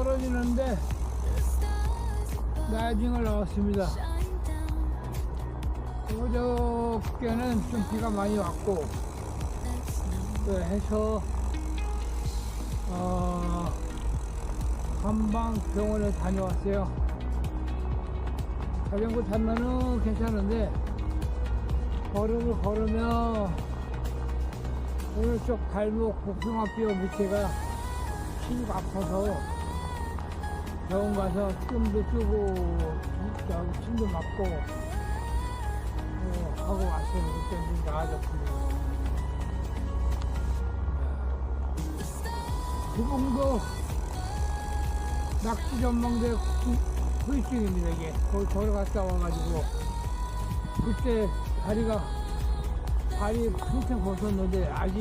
떨어지는데 shine down. 어저께는 좀 비가 많이 왔고. 또 해서 어, 한방병원에 다녀왔어요. 자전거 타면은 괜찮은데 걸음을 걸으면 오른쪽 발목 복숭아뼈 밑에가 피가 아파서 병원 가서 뜸도 뜨고 저기 침도 맞고 어, 하고 왔어요. 그때 좀 나아졌습니다. 지금도 낙지 전망대 후유증입니다 이게 거기 저를 갔다 와가지고 그때 다리가 다리 한참 벗었는데 아직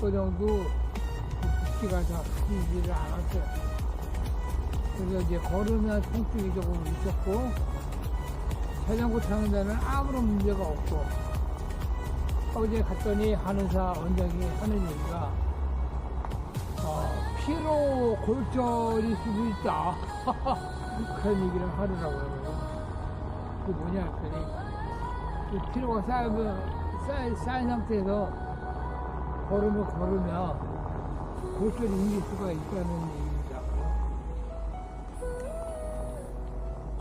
그 정도 붓기가 다 풀리지를 않았어요 그래서 이제 걸으면 통증이 조금 있었고 자전거 타는 데는 아무런 문제가 없고 어제 갔더니 한의사 원장이 하는 얘기가 어, 피로 골절일 수도 있다. 그런 얘기를 하더라고요. 그게 뭐냐 했더니, 이 피로가 쌓이면, 쌓인, 쌓인 상태에서 걸음을 걸으면 골절이 생길 수가 있다는 얘기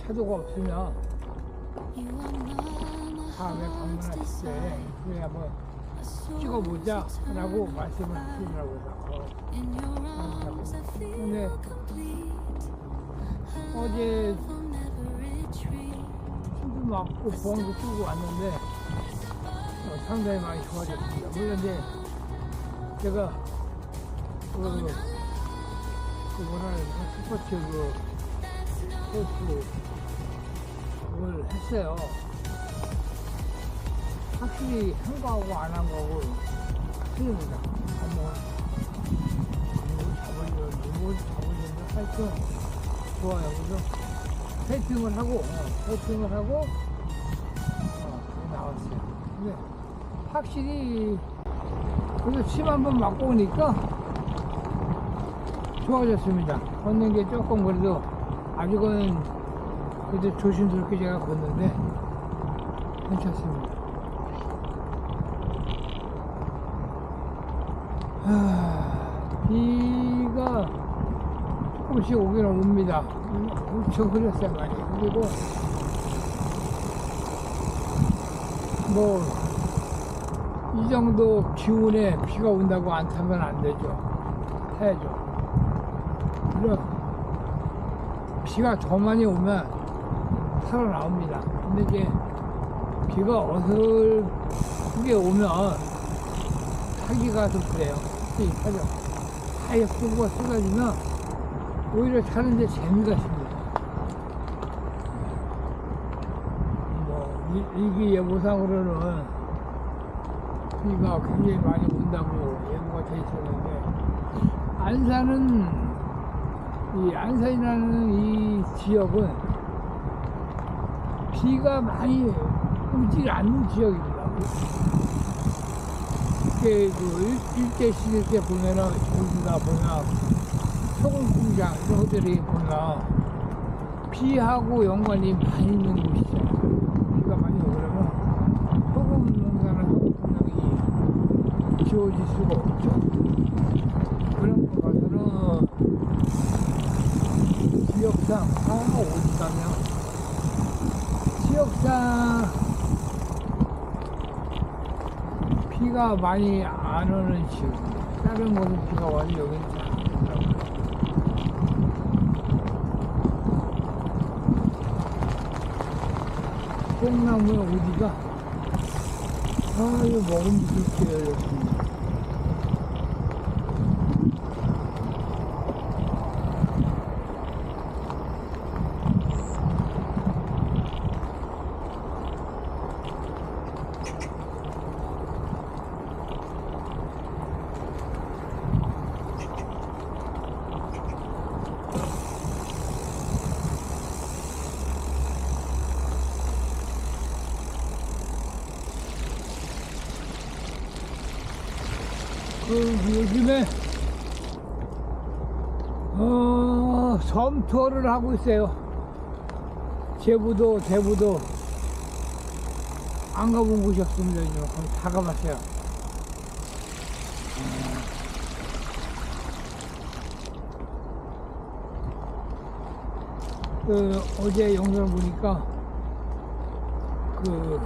차도가 없으면 다음에 방문하실 때. 그래 한번 찍어보자 라고 말씀을 arms I 근데 어제. 힘도 맞고 보험도 쓰고 왔는데 어, 상당히 많이 좋아졌습니다. 물론 이제 제가 그, 그 뭐라 해야 스포츠 그 스포츠 그걸 했어요. 확실히 한 거하고 안 한 거하고 틀립니다. 한번 잡으려는 몸을 잡으려는 하여튼 좋아요. 그래서 세팅을 하고 어, 세팅을 하고 어, 나왔어요. 근데 확실히 그래서 침 한 번 맞고 오니까 좋아졌습니다. 걷는 게 조금 그래도 아직은 그래도 조심스럽게 제가 걷는데 괜찮습니다. 하, 비가 조금씩 오긴 옵니다. 엄청 흐렸어요, 많이. 그리고, 뭐, 이 정도 기온에 비가 온다고 안 타면 안 되죠. 타야죠. 비가 더 많이 오면 살아나옵니다. 근데 이제, 비가 어설프게 오면 타기가 좀 그래요. 타죠. 하얗게 폭우가 쏟아지면 오히려 타는데 재미가 있습니다. 뭐, 이- 일기예보상으로는 비가 굉장히 많이 온다고 예보가 돼 있었는데, 안산은, 이 안산이라는 이 지역은 비가 많이 오지 않는 지역입니다. 이렇게 그 일- 일제 시대 때 보면은 우리가 보면 소금 공장 이런 것들이 보면 비하고 연관이 많이 있는 곳이잖아요. 비가 많이 오려면 소금 소금 공장이 지어질 수가 없죠. 그런 거 가서는 지역상 아 어디 가면 지역상 비가 많이 안 오는 지역. 다른 곳은 비가 와도 여기는 잘안 오더라고요. 뽕나무에 어디가? 아, 이거 먹으면 좋게요, 여기. 그 요즘에 어, 섬 투어를 하고 있어요. 제부도 대부도 안 가본 곳이 없습니다. 이제 다 가봤어요. 그 어제 영상을 보니까 그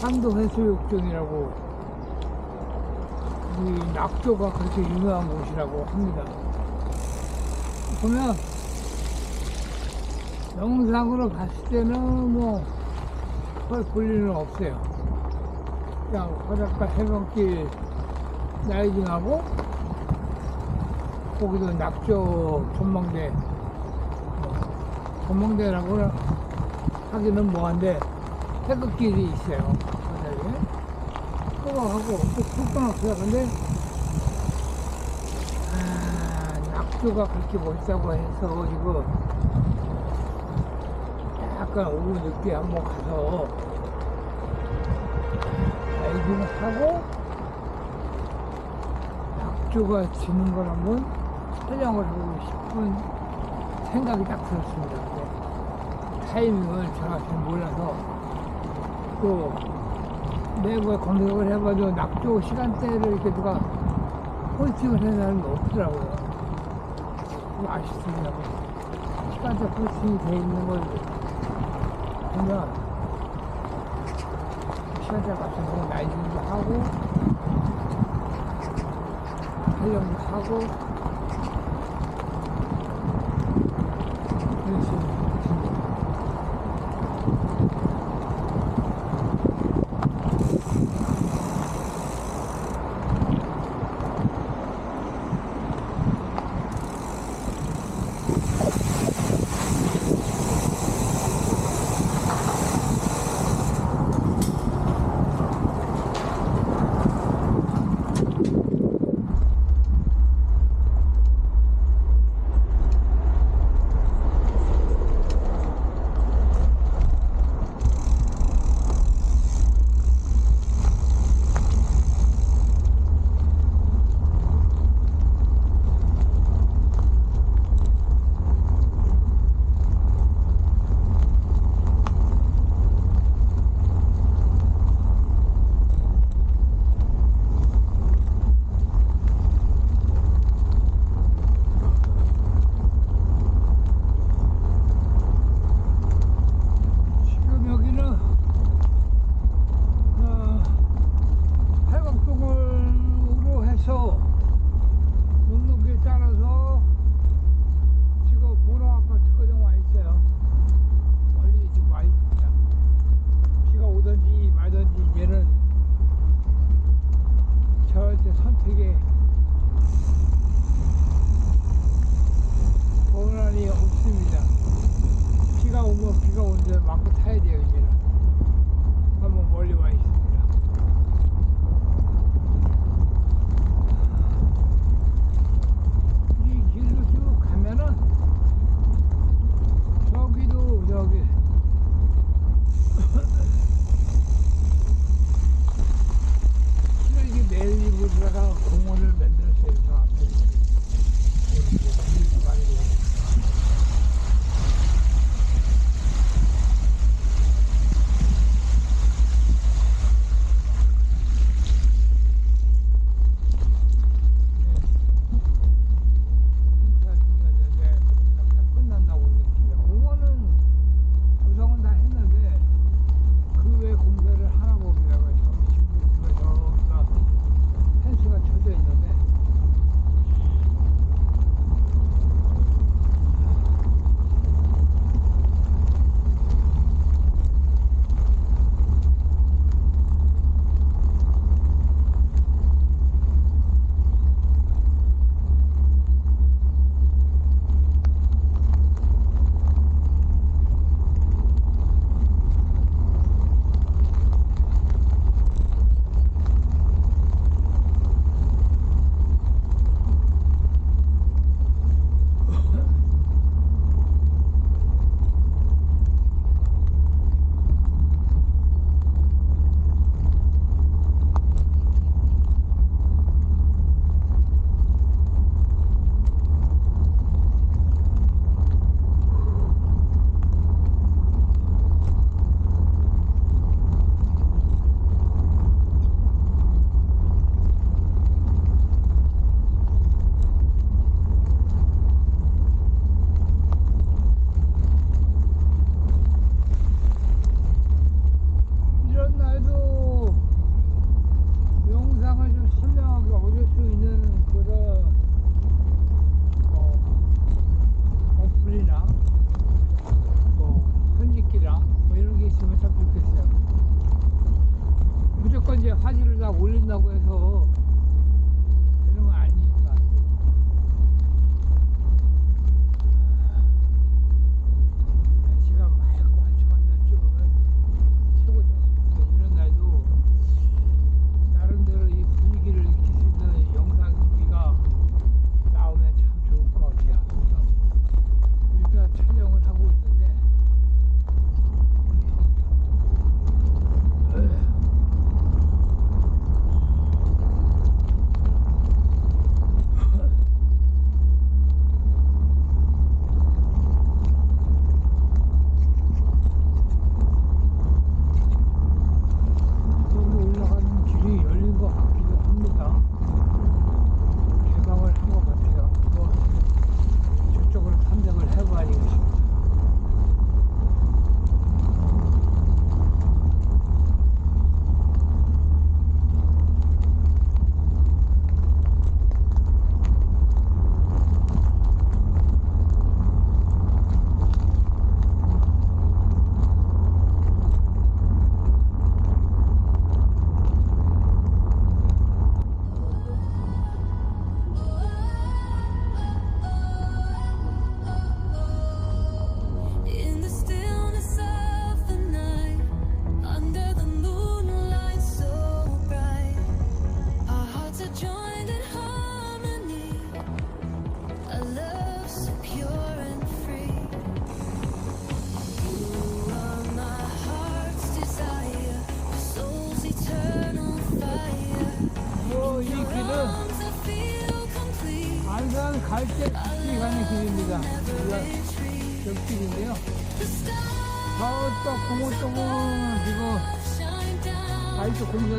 삼도 해수욕장이라고 이 낙조가 그렇게 유명한 곳이라고 합니다. 보면 영상으로 봤을 때는 뭐 별 볼일은 없어요. 그냥 바닷가 해변길 라이딩하고 거기도 낙조 전망대 뭐, 전망대라고 하기는 뭐한데 태극길이 있어요. 그거 하고 또 불건 없어요. 근데 아, 낙조가 그렇게 멋있다고 해서 지금 약간 오후 늦게 한번 가서 라이딩을 하고 낙조가 지는 걸 한번 촬영을 하고 싶은 생각이 딱 들었습니다. 타이밍을 제가 잘 몰라서 또 네이버에 검색을 해봐도 낙조 시간대를 이렇게 누가 포스팅을 해놓은 게 없더라고요. 좀 아쉽습니다. 시간대 포스팅이 돼 있는 걸 보면 시간대 맞춰서 라이딩도 하고 촬영도 하고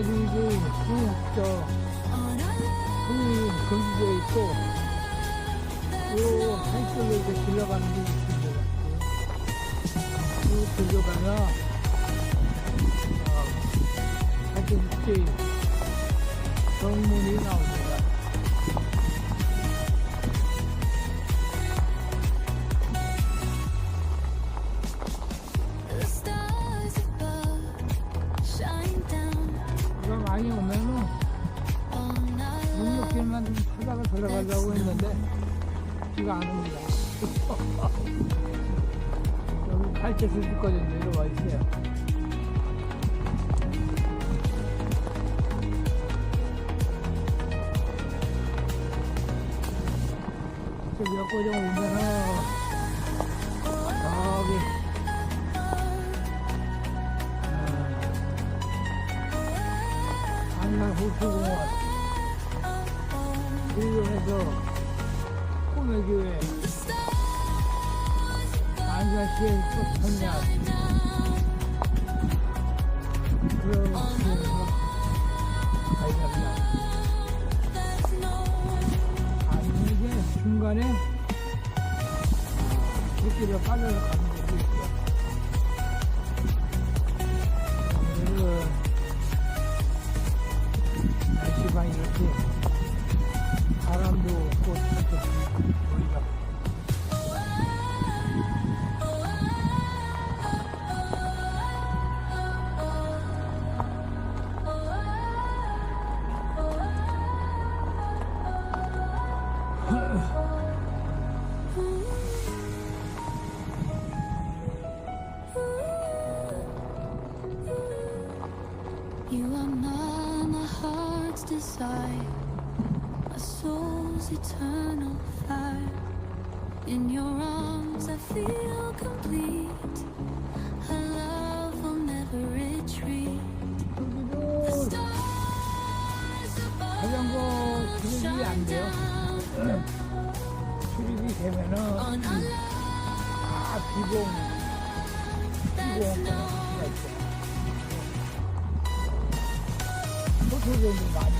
거기지 저 흥이 거기에 있고 요 한쪽에 이렇게 길러가는 게 있습니다. 요 들려가나 아주 깊게 정문이 나옵니다. 도시공원 의료에서 꿈의교회 안자시의 꽃천약 그런 곳에서 발견합니다. 아, 이게 중간에 물길을 빠져나가는 You are my heart's desire, my soul's eternal fire. In your arms, I feel complete. 되면은 아 비공 비공 비공 소설도 많이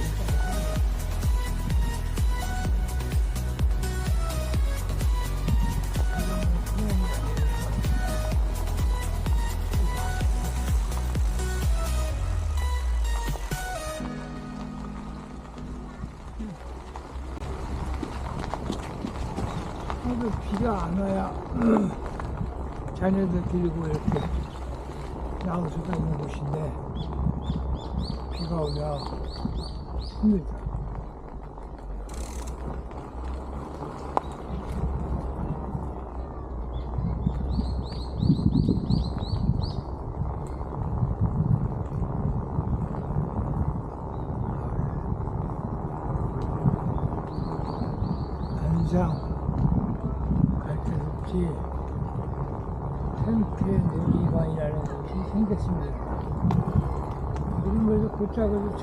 그래도 비가 안 와야 자녀들 데리고 이렇게 나올 수가 있는 곳인데 비가 오면 힘들다.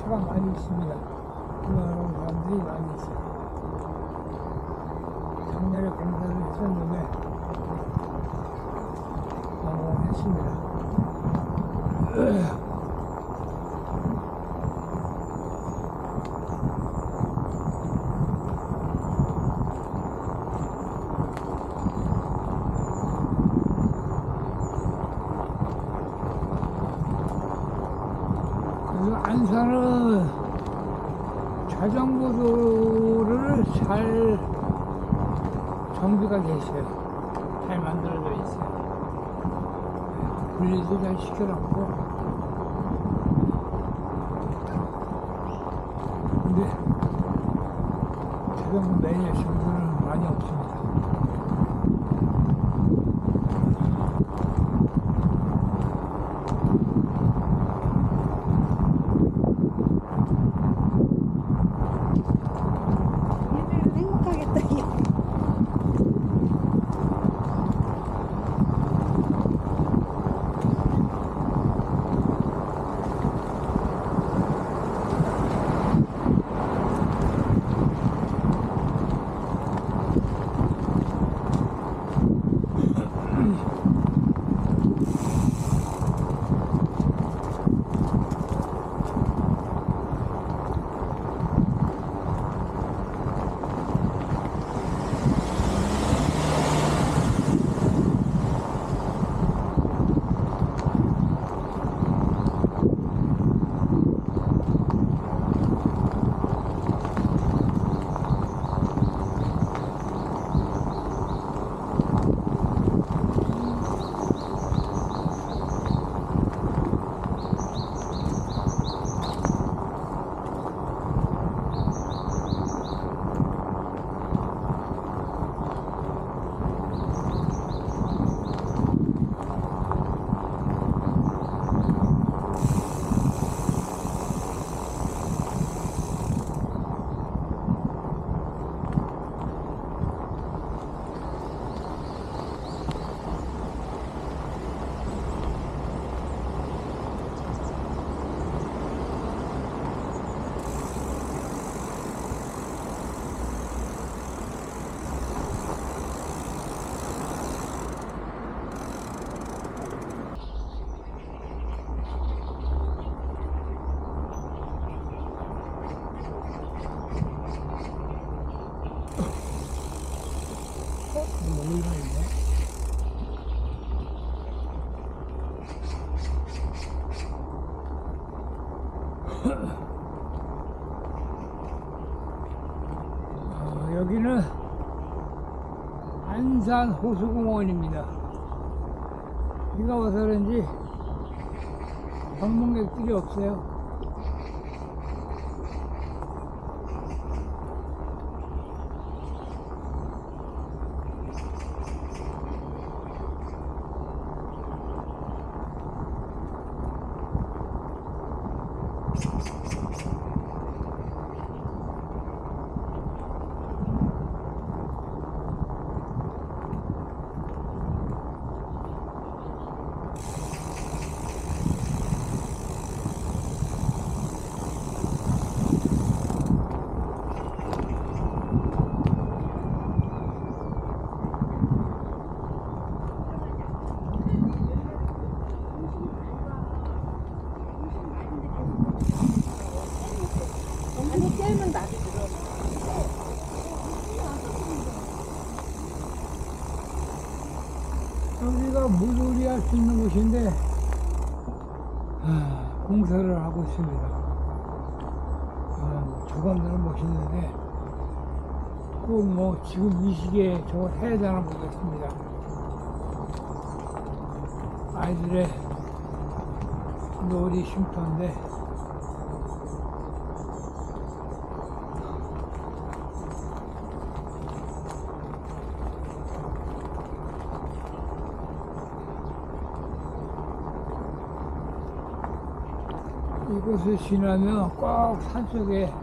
차가 많이 있습니다. 구경하는 사람들이 많이 있어요. 작년에 공사를 했었는데 성공했습니다. 그 안산은 자전거도를 잘 정비가 돼 있어요. 잘 만들어져 있어요. 네, 분리도 잘 시켜놨고. 어, 여기는 안산 호수공원입니다. 비가 와서 그런지 방문객들이 없어요. 할 수 있는 곳인데 아, 공사를 하고 있습니다. 아, 주관들은 멋있는데 꼭 뭐 지금 이 시기에 저걸 해야 되나 모르겠습니다. 아이들의 놀이 쉼터인데 이곳을 지나면 꼭 산속에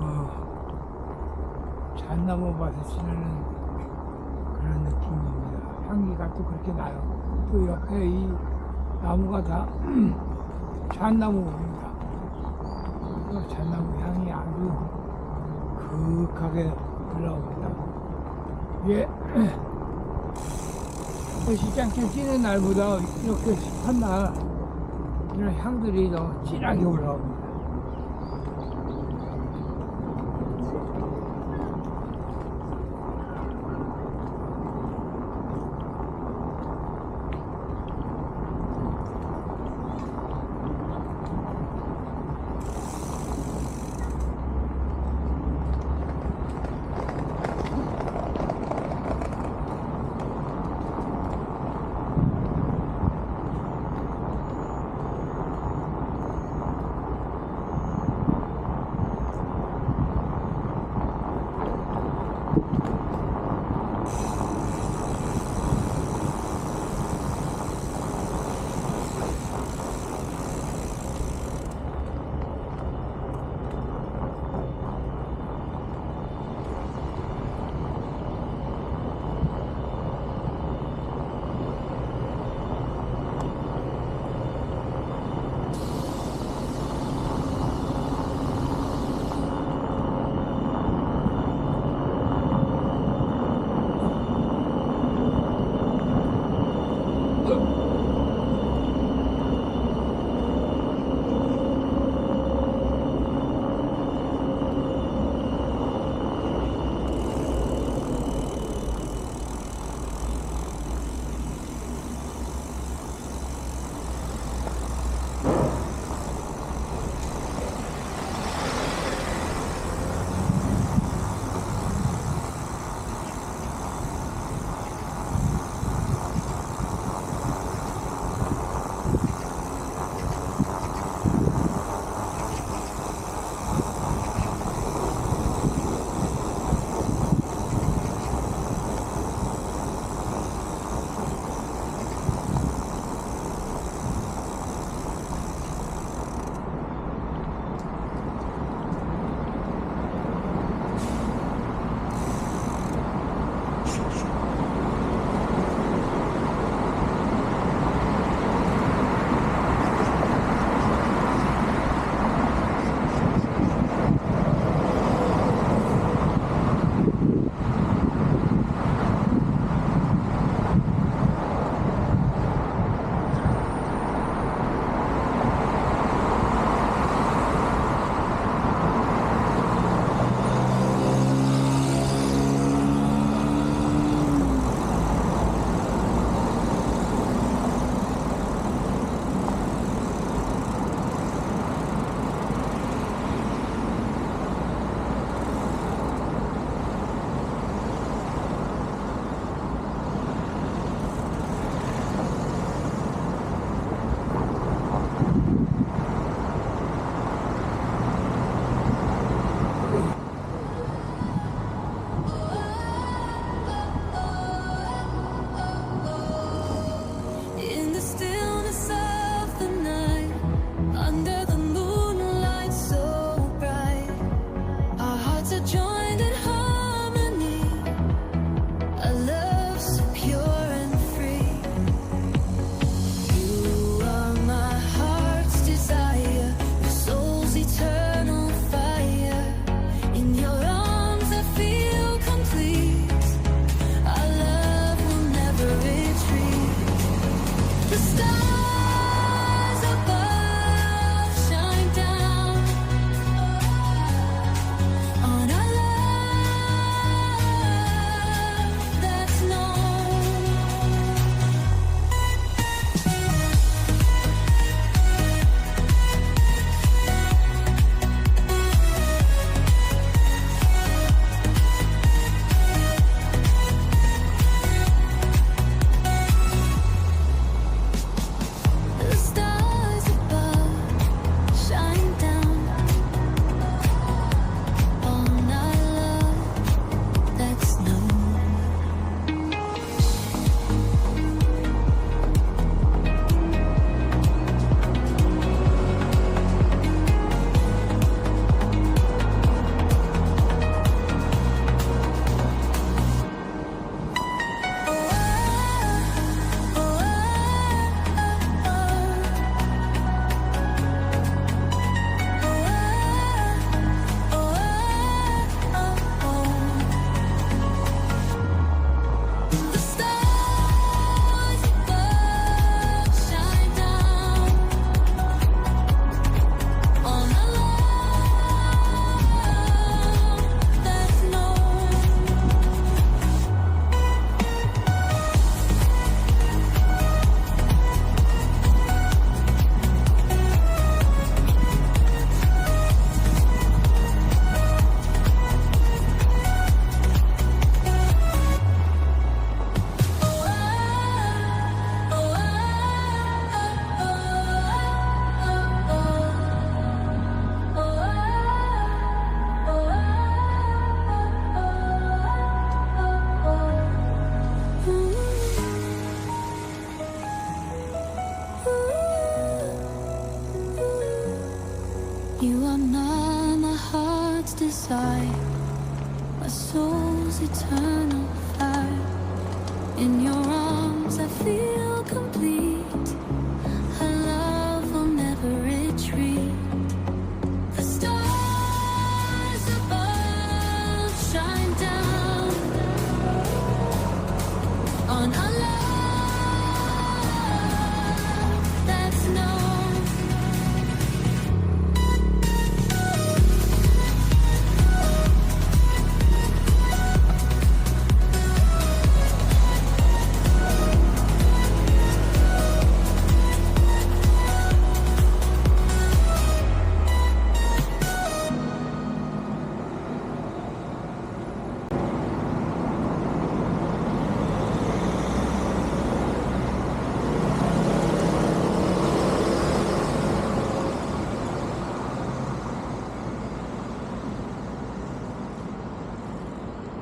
어, 잣나무 밭을 지나는 그런 느낌입니다. 향기가 또 그렇게 나요. 또 옆에 이 나무가 다 잣나무입니다. 그 잣나무 향이 아주 그윽하게 올라옵니다. 예. 시장캠 뛰는 날보다 이렇게 습한 날 이런 향들이 더 진하게 올라옵니다.